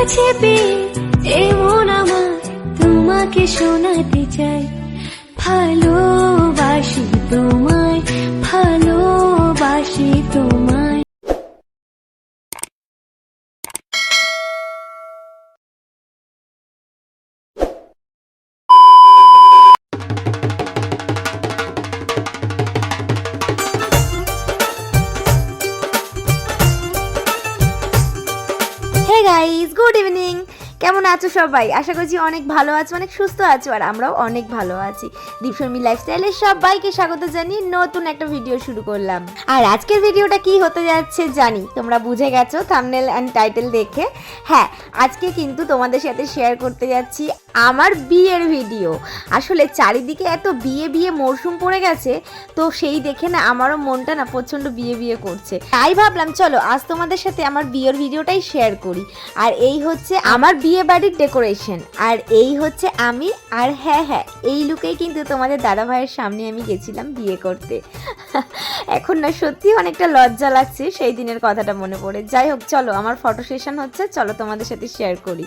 কাছে পেয়ে এমন আমার তোমাকে শোনাতে চাই। ভালোবাসি তোমায় ভালোবাসি তোমায়। গুড ইভিনিং কেমন আছো সবাই? আশা করছি অনেক ভালো আছো, অনেক সুস্থ আছো, আর আমরাও অনেক ভালো আছি। দীপশর্মি লাইফস্টাইলের সবাইকে স্বাগত জানিয়ে নতুন একটা ভিডিও শুরু করলাম। আর আজকের ভিডিওটা কি হতে যাচ্ছে জানি, তোমরা বুঝে গেছো থামনেল অ্যান্ড টাইটেল দেখে। হ্যাঁ আজকে কিন্তু তোমাদের সাথে শেয়ার করতে যাচ্ছি আমার বিয়ের ভিডিও। আসলে চারিদিকে এত বিয়ে বিয়ে মরশুম পড়ে গেছে, তো সেই দেখে না আমারও মনটা না প্রচণ্ড বিয়ে বিয়ে করছে। তাই ভাবলাম, চলো আজ তোমাদের সাথে আমার বিয়ের ভিডিওটাই শেয়ার করি। আর এই হচ্ছে আমার বিয়ে বাড়ির ডেকোরেশন আর এই হচ্ছে আমি, আর হ্যাঁ হ্যাঁ এই লুকেই কিন্তু তোমাদের দাদা ভাইয়ের সামনে আমি গেছিলাম বিয়ে করতে। এখন না সত্যি অনেকটা লজ্জা লাগছে, সেই দিনের কথাটা মনে পড়ে। যাই হোক, চলো আমার ফটো সেশন হচ্ছে, চলো তোমাদের সাথে শেয়ার করি।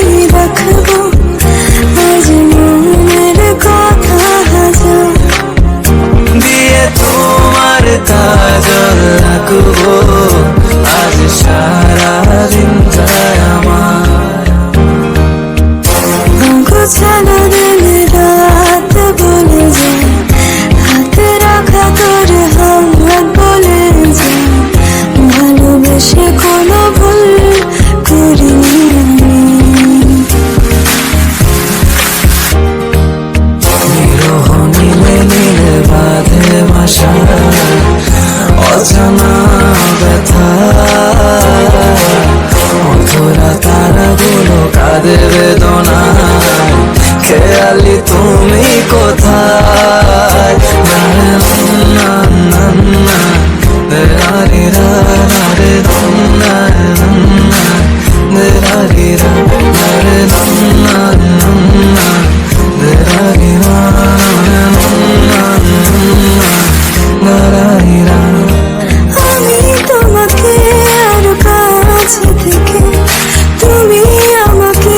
তুমি আমাকে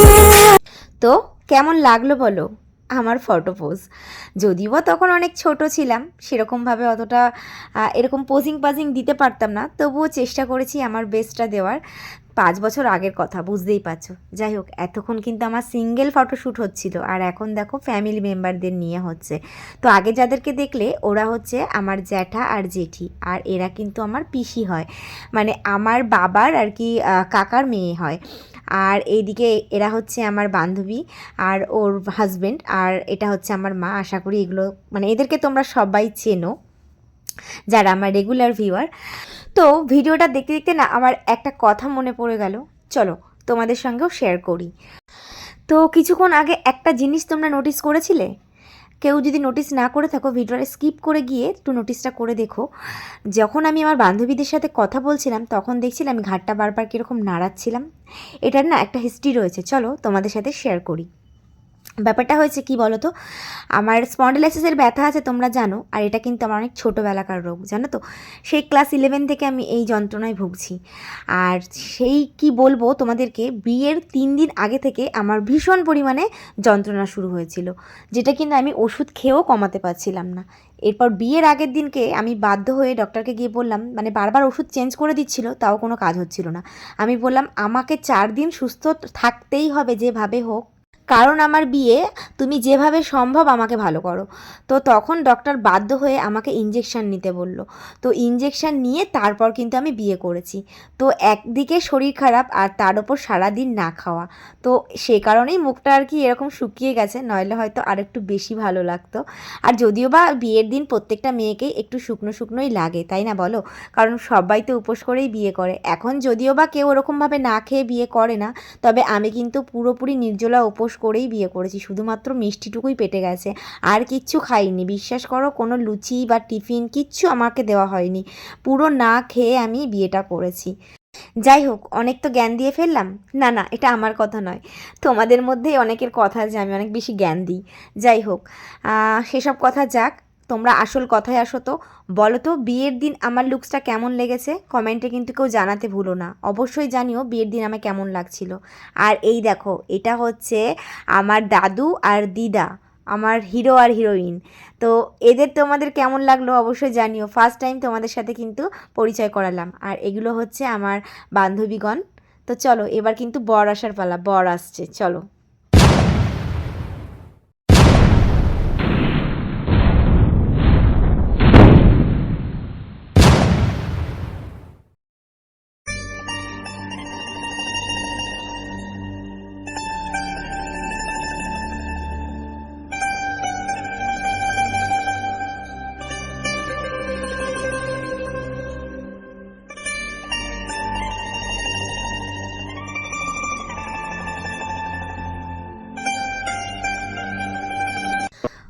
তো কেমন লাগল বলো আমার ফটো পোজ যদিও বা তখন অনেক ছোট ছিলাম, সেরকমভাবে অতটা এরকম পোজিং পাজিং দিতে পারতাম না, তবুও চেষ্টা করেছি আমার বেস্টটা দেওয়ার। পাঁচ বছর আগের কথা, বুঝতেই পারছ। যাই হোক, এতক্ষণ কিন্তু আমার সিঙ্গেল ফটোশ্যুট হচ্ছিল, আর এখন দেখো ফ্যামিলি মেম্বারদের নিয়ে হচ্ছে। তো আগে যাদেরকে দেখলে, ওরা হচ্ছে আমার জ্যাঠা আর জেঠি, আর এরা কিন্তু আমার পিসি হয়। মানে আমার বাবার আর কি কাকার মেয়ে হয়। আর এইদিকে এরা হচ্ছে আমার বান্ধবী আর ওর হাজব্যান্ড আর এটা হচ্ছে আমার মা। আশা করি এগুলো মানে এদেরকে তোমরা সবাই চেনো। যারা আমার রেগুলার ভিউয়ার তো ভিডিওটা দেখতে দেখতে না আমার একটা কথা মনে পড়ে গেল। চলো তোমাদের সঙ্গেও শেয়ার করি। তো কিছুক্ষণ আগে একটা জিনিস তোমরা নোটিস করেছিলে? কেউ যদি নোটিস না করে থাকো ভিডিওটা স্কিপ করে গিয়ে একটু নোটিসটা করে দেখো। যখন আমি আমার বান্ধবীদের সাথে কথা বলছিলাম, তখন দেখছিলাম আমি ঘাটটা বারবার কীরকম নাড়াচ্ছিলাম। এটার না একটা হিস্ট্রি রয়েছে। চলো তোমাদের সাথে শেয়ার করি। ব্যাপারটা হয়েছে কি বলো তো আমার স্পন্ডিলাইসিসের ব্যথা আছে, তোমরা জানো, আর এটা কিন্তু আমার অনেক ছোটোবেলাকার রোগ, জানো তো? সেই ক্লাস ইলেভেন থেকে আমি এই যন্ত্রণায় ভুগছি। আর সেই কি বলব তোমাদেরকে, বিয়ের তিন দিন আগে থেকে আমার ভীষণ পরিমাণে যন্ত্রণা শুরু হয়েছিল, যেটা কিন্তু আমি ওষুধ খেয়েও কমাতে পারছিলাম না। এরপর বিয়ের আগের দিনকে আমি বাধ্য হয়ে ডক্টরকে গিয়ে বললাম মানে বারবার ওষুধ চেঞ্জ করে দিচ্ছিল, তাও কোনো কাজ হচ্ছিল না। আমি বললাম, আমাকে চার দিন সুস্থ থাকতেই হবে যেভাবে হোক কারণ আমার বিয়ে, তুমি যেভাবে সম্ভব আমাকে ভালো করো। তো তখন ডক্টর বাধ্য হয়ে আমাকে ইঞ্জেকশন নিতে বলল। তো ইঞ্জেকশন নিয়ে তারপর কিন্তু আমি বিয়ে করেছি। তো একদিকে শরীর খারাপ আর তার ওপর সারাদিন না খাওয়া। তো সে কারণেই মুখটা আর কি এরকম শুকিয়ে গেছে, নইলে হয়তো আর একটু বেশি ভালো লাগতো। আর যদিও বা বিয়ের দিন প্রত্যেকটা মেয়েকেই একটু শুকনো শুকনোই লাগে, তাই না বলো? কারণ সবাই তো উপোস করেই বিয়ে করে। এখন যদিও বা কেউ ওরকমভাবে না খেয়ে বিয়ে করে না, তবে আমি কিন্তু পুরোপুরি নির্জলা উপোস করেই বিয়ে করেছি। শুধুমাত্র মিষ্টিটুকুই পেটে গেছে। আর কিচ্ছু খাইনি। বিশ্বাস করো, কোনো লুচি বা টিফিন কিচ্ছু আমাকে দেওয়া হয়নি। পুরো না খেয়ে আমি বিয়েটা করেছি। যাই হোক, অনেক তো জ্ঞান দিয়ে ফেললাম। না না, এটা আমার কথা নয়। তোমাদের মধ্যেই অনেকের কথা যে আমি অনেক বেশি জ্ঞান দিই। যাই হোক সেসব কথা যাক। তোমরা আসল কথায় আসো তো। বলো তো, বিয়ের দিন আমার লুকসটা কেমন লেগেছে? কমেন্টে কিন্তু কেউ জানাতে ভুলো না। অবশ্যই জানিও বিয়ের দিন আমার কেমন লাগছিল। আর এই দেখো, এটা হচ্ছে আমার দাদু আর দিদা, আমার হিরো আর হিরোইন। তো এদের তোমাদের কেমন লাগল অবশ্যই জানিও। ফার্স্ট টাইম তোমাদের সাথে কিন্তু পরিচয় করালাম। আর এগুলো হচ্ছে আমার বান্ধবীগণ। তো চলো, এবার কিন্তু বর আসার পালা। বর আসছে, চলো।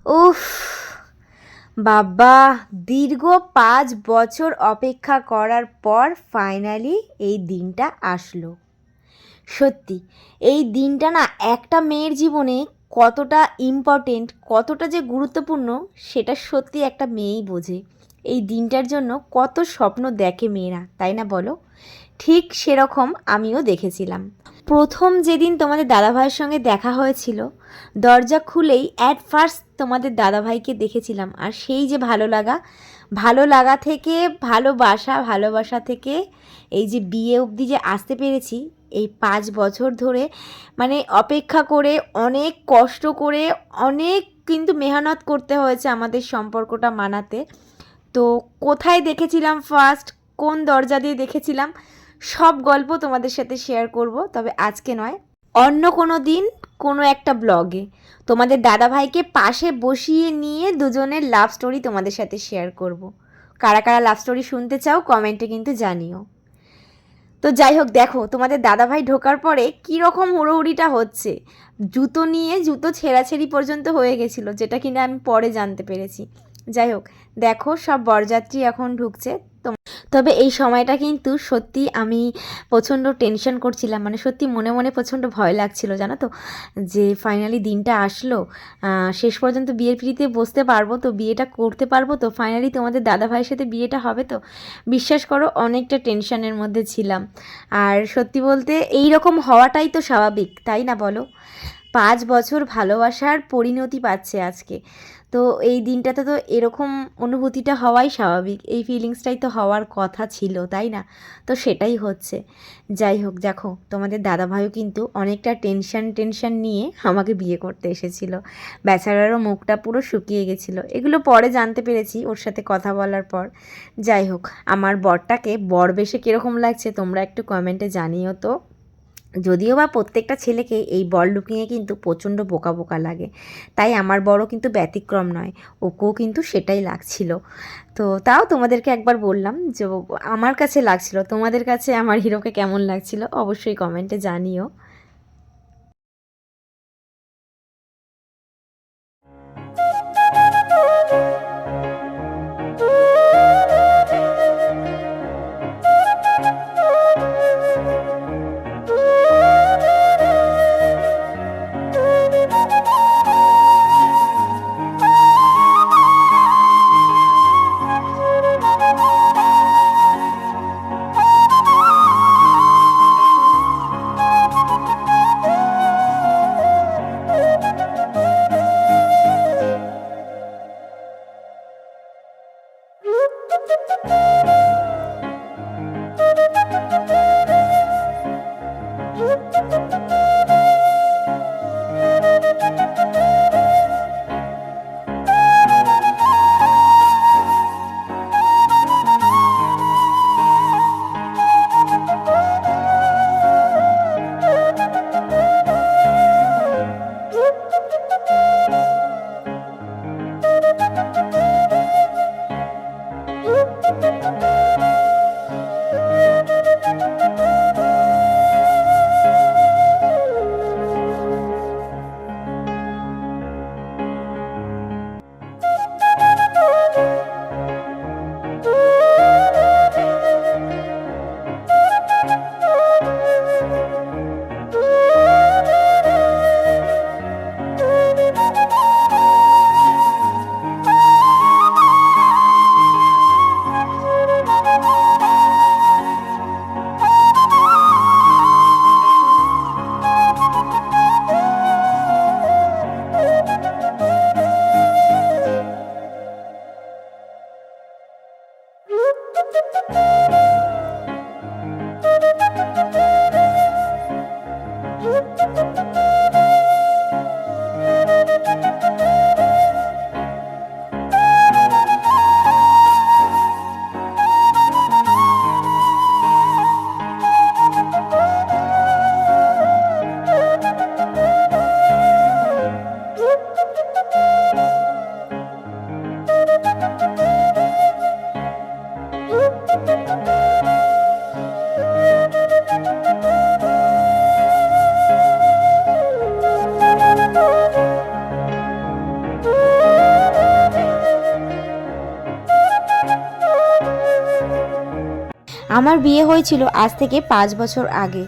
উফ, বাবা, দীর্ঘ পাঁচ বছর অপেক্ষা করার পর ফাইনালি এই দিনটা আসলো। সত্যি, এই দিনটা না একটা মেয়ের জীবনে কতটা ইম্পর্টেন্ট কতটা যে গুরুত্বপূর্ণ, সেটা সত্যি একটা মেয়েই বোঝে। এই দিনটার জন্য কত স্বপ্ন দেখে মেয়েরা, তাই না বলো? ঠিক সেরকম আমিও দেখেছিলাম। প্রথম যেদিন তোমাদের দাদাভাইয়ের সঙ্গে দেখা হয়েছিল, দরজা খুলেই অ্যাট ফার্স্ট তোমাদের দাদাভাইকে দেখেছিলাম। আর সেই যে ভালো লাগা ভালো লাগা থেকে ভালোবাসা ভালোবাসা থেকে এই যে বিয়ে অবধি যে আসতে পেরেছি, এই পাঁচ বছর ধরে মানে অপেক্ষা করে, অনেক কষ্ট করে, অনেক কিন্তু মেহনত করতে হয়েছে আমাদের সম্পর্কটা মানাতে। তো কোথায় দেখেছিলাম ফার্স্ট কোন দরজা দিয়ে দেখেছিলাম, সব গল্প তোমাদের সাথে শেয়ার করব, তবে আজকে নয়। অন্য কোনো দিন কোনো একটা ব্লগে। তোমাদের দাদাভাইকে পাশে বসিয়ে নিয়ে দুজনের লাভ স্টোরি তোমাদের সাথে শেয়ার করব। কারা কারা লাভ স্টোরি শুনতে চাও কমেন্টে কিন্তু জানিও। তো যাই হোক, দেখো, তোমাদের দাদাভাই ঢোকার পরে কীরকম হুড়োহুড়িটা হচ্ছে। জুতো নিয়ে জুতো ছেঁড়াছেড়ি পর্যন্ত হয়ে গেছিল, যেটা কিনা আমি পরে জানতে পেরেছি। যাই হোক, দেখো, সব বরযাত্রী এখন ঢুকছে। তবে এই সময়টা কিন্তু সত্যি আমি প্রচণ্ড টেনশন করছিলাম। মানে সত্যি মনে মনে প্রচণ্ড ভয় লাগছিল, জানো তো? যে ফাইনালি দিনটা আসলো শেষ পর্যন্ত বিয়ের পিড়িতে বসতে পারব তো, বিয়েটা করতে পারব তো ফাইনালি তোমাদের দাদা ভাইয়ের সাথে বিয়েটা হবে তো? বিশ্বাস করো, অনেকটা টেনশনের মধ্যে ছিলাম। আর সত্যি বলতে এই রকম হওয়াটাই তো স্বাভাবিক, তাই না বলো? পাঁচ বছর ভালোবাসার পরিণতি পাচ্ছে আজকে। তো এই দিনটাতে তো এরকম অনুভূতিটা হওয়াই স্বাভাবিক। এই ফিলিংসটাই তো হওয়ার কথা ছিল, তাই না? তো সেটাই হচ্ছে। যাই হোক, দেখো, তোমাদের দাদাভাইও কিন্তু অনেকটা টেনশন টেনশন নিয়ে আমাকে বিয়ে করতে এসেছিল। বেচারারও মুখটা পুরো শুকিয়ে গেছিল। এগুলো পরে জানতে পেরেছি ওর সাথে কথা বলার পর। যাই হোক, আমার বরটাকে বর বেশে কীরকম লাগছে তোমরা একটু কমেন্টে জানিও তো। যদিও বা প্রত্যেকটা ছেলেকে এই বল লুকিংয়ে কিন্তু প্রচণ্ড বোকা বোকা লাগে। তাই আমার বড় কিন্তু ব্যতিক্রম নয়, ওকেও কিন্তু সেটাই লাগছিল। তো তাও তোমাদেরকে একবার বললাম যে, আমার কাছে লাগছিল, তোমাদের কাছে আমার হিরোকে কেমন লাগছিল অবশ্যই কমেন্টে জানিও। আমার বিয়ে হয়েছিল আজ থেকে পাঁচ বছর আগে।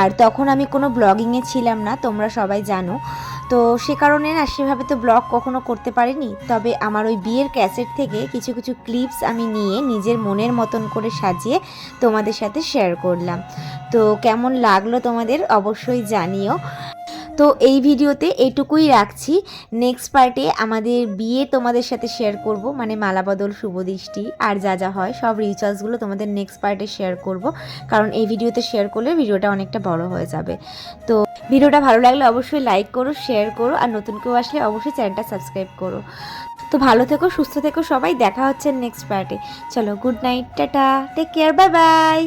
আর তখন আমি কোনো ব্লগিংয়ে ছিলাম না, তোমরা সবাই জানো। তো সে কারণে না সেভাবে তো ব্লগ কখনো করতে পারিনি। তবে আমার ওই বিয়ের ক্যাসেট থেকে কিছু কিছু ক্লিপস আমি নিয়ে নিজের মনের মতন করে সাজিয়ে তোমাদের সাথে শেয়ার করলাম। তো কেমন লাগল তোমাদের অবশ্যই জানিও। তো এই ভিডিওতে এইটুকুই রাখছি। নেক্সট পার্টে আমাদের বিয়ে তোমাদের সাথে শেয়ার করব মানে মালাবদল, শুভদৃষ্টি আর যা যা হয়, সব রিচার্জগুলো তোমাদের নেক্সট পার্টে শেয়ার করব। কারণ এই ভিডিওতে শেয়ার করলে ভিডিওটা অনেকটা বড় হয়ে যাবে। তো ভিডিওটা ভালো লাগলে অবশ্যই লাইক করো শেয়ার করো আর নতুন কেউ আসলে অবশ্যই চ্যানেলটা সাবস্ক্রাইব করো। তো ভালো থেকো, সুস্থ থেকো সবাই, দেখা হচ্ছে নেক্সট পার্টে চলো good night tata take care bye bye